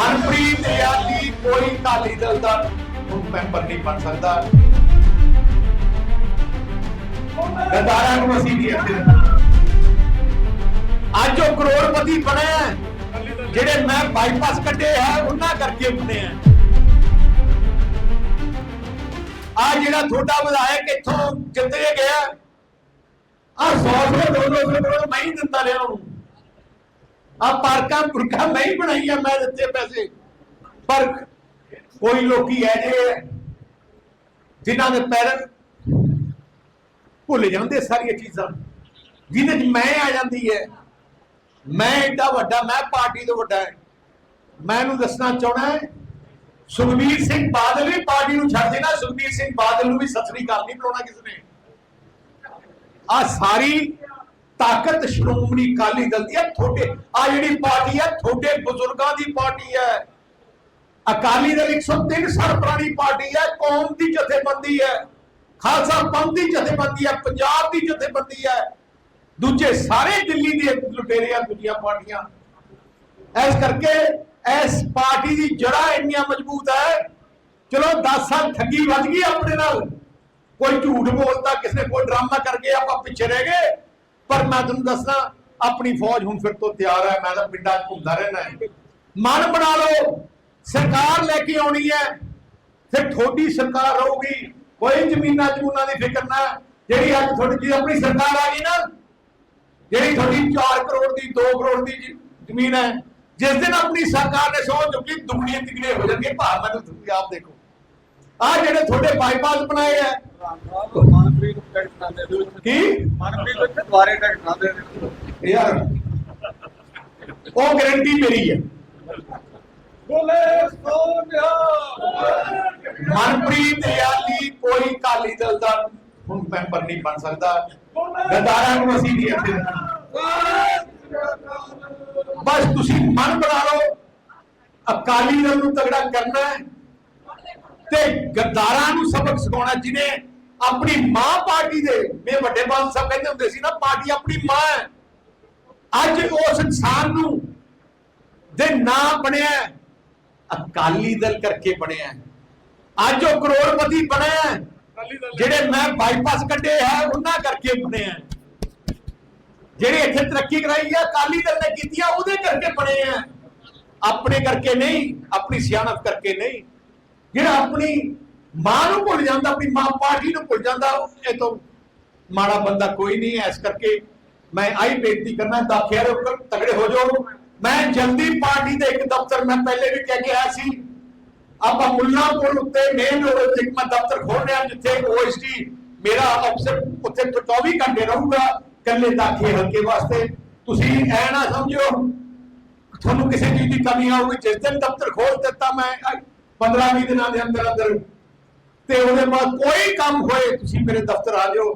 ਮਨਪ੍ਰੀਤ ਯਾਲੀ ਕੋਈ ਅਕਾਲੀ ਦਲ ਦਾ ਮੈਂਬਰ ਨਹੀਂ ਬਣ ਸਕਦਾ। ਗਦਾਰਾਂ ਨੂੰ ਅਸੀਂ ਨਹੀਂ ਇੱਥੇ ਅੱਜ ਉਹ ਕਰੋੜਪਤੀ ਬਣਿਆ ਜਿਹੜੇ ਮੈਂ ਬਾਈਪਾਸ ਕੱਢੇ ਹੈ ਉਹਨਾਂ ਕਰਕੇ ਬਣੇ ਆ। ਆ ਜਿਹੜਾ ਤੁਹਾਡਾ ਵਿਧਾਇਕ ਇੱਥੋਂ ਜਿੱਤੇ ਗਿਆ ਆ 100 100 200 ਕਰੋੜ ਮੈਂ ਹੀ ਦਿੰਦਾ ਰਿਹਾ ਉਹਨੂੰ। ਆ ਪਾਰਕਾਂ ਪੁਰਖਾਂ ਮੈਂ ਹੀ ਬਣਾਈਆਂ, ਮੈਂ ਦਿੱਤੇ ਪੈਸੇ। ਪਰ ਕੋਈ ਲੋਕੀ ਐ ਜਿਨ੍ਹਾਂ ਦੇ ਪੈਰ ਭੁੱਲ ਜਾਂਦੇ ਸਾਰੀਆਂ ਚੀਜ਼ਾਂ। ਜਿਹਦੇ ਚ ਮੈਂ ਆ ਜਾਂਦੀ ਹੈ ਮੈਂ ਏਡਾ ਵੱਡਾ, ਮੈਂ ਪਾਰਟੀ ਤੋਂ ਵੱਡਾ ਹੈ ਮੈਂ ਇਹਨੂੰ ਦੱਸਣਾ ਚਾਹਣਾ ਹੈ ਸੁਖਬੀਰ ਸਿੰਘ ਬਾਦਲ ਵੀ ਪਾਰਟੀ ਨੂੰ ਛੱਡ ਦੇਣਾ, ਸੁਖਬੀਰ ਸਿੰਘ ਬਾਦਲ ਨੂੰ ਵੀ ਸਤਿ ਸ੍ਰੀ ਅਕਾਲ ਨਹੀਂ ਬੁਲਾਉਣਾ ਕਿਸ ਨੇ। ਆ ਸਾਰੀ ਤਾਕਤ ਸ਼੍ਰੋਮਣੀ ਅਕਾਲੀ ਦਲ ਦੀ ਹੈ। ਤੁਹਾਡੇ ਆ ਜਿਹੜੀ ਪਾਰਟੀ ਹੈ, ਤੁਹਾਡੇ ਬਜ਼ੁਰਗਾਂ ਦੀ ਪਾਰਟੀ ਹੈ। ਅਕਾਲੀ ਦਲ 103 ਸਾਲ ਪੁਰਾਣੀ ਪਾਰਟੀ ਹੈ, ਕੌਮ ਦੀ ਜਥੇਬੰਦੀ ਹੈ। ਖਾਲਸਾ ਪੰਥ ਦੀ ਜਥੇਬੰਦੀ ਹੈ, ਪੰਜਾਬ ਦੀ ਜਥੇਬੰਦੀ ਹੈ। ਦੂਜੇ ਸਾਰੇ ਦਿੱਲੀ ਦੇ ਲੁਟੇਰਿਆਂ ਦੂਜੀਆਂ ਪਾਰਟੀਆਂ। ਇਸ ਕਰਕੇ ਇਸ ਪਾਰਟੀ ਦੀ ਜੜਾ ਇੰਨੀਆਂ ਮਜ਼ਬੂਤ ਹੈ। ਚਲੋ 10 ਸਾਲ ਠੱਗੀ ਵੱਜ ਗਈ ਆਪਣੇ ਨਾਲ। ਕੋਈ ਝੂਠ ਬੋਲਦਾ, ਕਿਸੇ ਕੋਈ ਡਰਾਮਾ ਕਰਕੇ ਆਪਾਂ ਪਿੱਛੇ ਰਹਿ ਗਏ। ਮੈਂ ਤੁਹਾਨੂੰ ਦੱਸਣਾ ਆਪਣੀ ਫੌਜ ਹੁਣ ਫਿਰ ਤੋਂ ਤਿਆਰ ਹੈ, ਮੈਂ ਤਾਂ ਪਿੰਡਾਂ 'ਚ ਘੁੰਮਦਾ ਰਹਿਣਾ ਹੈ ਮਨ ਬਣਾ ਲਓ, ਸਰਕਾਰ ਲੈ ਕੇ ਆਉਣੀ ਹੈ, ਫਿਰ ਤੁਹਾਡੀ ਸਰਕਾਰ ਰਹੂਗੀ। ਕੋਈ ਜ਼ਮੀਨਾਂ ਜਮੂਨਾਂ ਦੀ ਫਿਕਰ ਨਾ, ਜਿਹੜੀ ਅੱਜ ਤੁਹਾਡੀ ਜੀ ਆਪਣੀ ਸਰਕਾਰ ਆ ਗਈ ਨਾ, ਜਿਹੜੀ ਤੁਹਾਡੀ 4 ਕਰੋੜ ਦੀ 2 ਕਰੋੜ ਦੀ ਜ਼ਮੀਨ ਹੈ, ਜਿਸ ਦਿਨ ਆਪਣੀ ਸਰਕਾਰ ਨੇ ਸੋਚ ਚੁੱਕੀ ਦੁਗਣੀਆਂ ਤਿਗੜੇ ਹੋ ਜਾਣਗੇ। ਭਾਰਤ ਮੈਨੂੰ ਤੁਸੀਂ ਆਪ ਦੇਖੋ। ਆ ਜਿਹੜੇ ਤੁਹਾਡੇ ਬਾਈਪਾਸ ਬਣਾਏ ਆ ਕੀ? ਮਨਪ੍ਰੀਤ ਇੱਥੇ ਦੁਬਾਰੇ ਟਿਕਟ ਨਾ ਦੇ ਯਾਰ ਉਹ ਗਾਰੰਟੀ ਮੇਰੀ ਹੈ। ਬੋਲੇ ਸੋਨਿਆ। ਮਨਪ੍ਰੀਤ ਯਾਲੀ ਕੋਈ ਅਕਾਲੀ ਦਲ ਦਾ ਹੁਣ ਮੈਂਬਰ ਨਹੀਂ ਬਣ ਸਕਦਾ। ਗਦਾਰਾਂ ਨੂੰ ਅਸੀਂ ਨਹੀਂ ਇੱਥੇ ਬਸ ਤੁਸੀਂ ਮਨ ਬਣਾ ਲਓ। ਅਕਾਲੀ ਦਲ ਨੂੰ ਤਗੜਾ ਕਰਨਾ ਹੈ ਤੇ ਗਦਾਰਾਂ ਨੂੰ ਸਬਕ ਸਿਖਾਉਣਾ ਜਿਹਨੇ ਆਪਣੀ ਮਾਂ ਪਾਰਟੀ ਦੇ ਮੇ ਵੱਡੇ ਬਾਲ ਸਾਹਿਬ ਕਹਿੰਦੇ ਹੁੰਦੇ ਸੀ ਨਾ ਪਾਰਟੀ ਆਪਣੀ ਮਾਂ ਹੈ। ਅੱਜ ਉਸ ਇਨਸਾਨ ਨੂੰ ਦੇ ਨਾਂ ਬਣਿਆ ਅਕਾਲੀ ਦਲ ਕਰਕੇ ਬਣਿਆ। ਅੱਜ ਉਹ ਕਰੋੜਪਤੀ ਬਣਿਆ ਜਿਹੜੇ ਮੈਂ ਬਾਈਪਾਸ ਕੱਢੇ ਹੈ ਉਹਨਾਂ ਕਰਕੇ ਬਣੇ ਆ ਜਿਹੜੇ ਇੱਥੇ ਤਰੱਕੀ ਕਰਾਈ ਹੈ ਅਕਾਲੀ ਦਲ ਨੇ ਕੀਤੀ ਆ ਉਹਦੇ ਕਰਕੇ ਬਣੇ ਆ ਆਪਣੇ ਕਰਕੇ ਨਹੀਂ ਆਪਣੀ ਸਿਆਣਪ ਕਰਕੇ ਨਹੀਂ। ਜਿਹੜਾ ਆਪਣੀ ਮਾਂ ਨੂੰ ਭੁੱਲ ਜਾਂਦਾ ਆਪਣੀ ਮਾਂ ਪਾਰਟੀ ਨੂੰ ਭੁੱਲ ਜਾਂਦਾ, ਇਹ ਤੋਂ ਮਾੜਾ ਬੰਦਾ ਕੋਈ ਨਹੀਂ ਹੈ। ਇਸ ਕਰਕੇ ਮੈਂ ਆਈ ਬੇਨਤੀ ਕਰਨਾ, ਦਾਖਿਆਂ ਦੇ ਤਗੜੇ ਹੋ ਜਾਓ। ਮੈਂ ਜਲਦੀ ਪਾਰਟੀ ਦੇ ਇੱਕ ਦਫ਼ਤਰ ਮੈਂ ਪਹਿਲੇ ਵੀ ਕਹਿ ਕੇ ਆਇਆ ਸੀ, ਆਪਾਂ ਮੁੱਲਾ ਉੱਤੇ ਮੇਨ ਰੋਡ ਉੱਤੇ ਮੈਂ ਦਫ਼ਤਰ ਖੋਲ ਰਿਹਾ ਜਿੱਥੇ ਓਐਸਟੀ ਮੇਰਾ ਅਫਸਰ ਉੱਥੇ 24 ਘੰਟੇ ਰਹੂਗਾ ਕੱਲੇ ਦਾਖੇ ਹਲਕੇ ਵਾਸਤੇ। ਤੁਸੀਂ ਐ ਨਾ ਸਮਝਿਓ, ਤੁਹਾਨੂੰ ਕਿਸੇ ਚੀਜ਼ ਦੀ ਕਮੀ ਆਊਗੀ। ਜਿਸ ਦਿਨ ਦਫ਼ਤਰ ਖੋਲ ਦਿੱਤਾ ਮੈਂ 15 20 ਦਿਨਾਂ ਦੇ ਅੰਦਰ ਅੰਦਰ ਤੇ ਉਹਦੇ ਬਾਅਦ ਕੋਈ ਕੰਮ ਹੋਏ ਤੁਸੀਂ ਮੇਰੇ ਦਫ਼ਤਰ ਆ ਜਾਓ।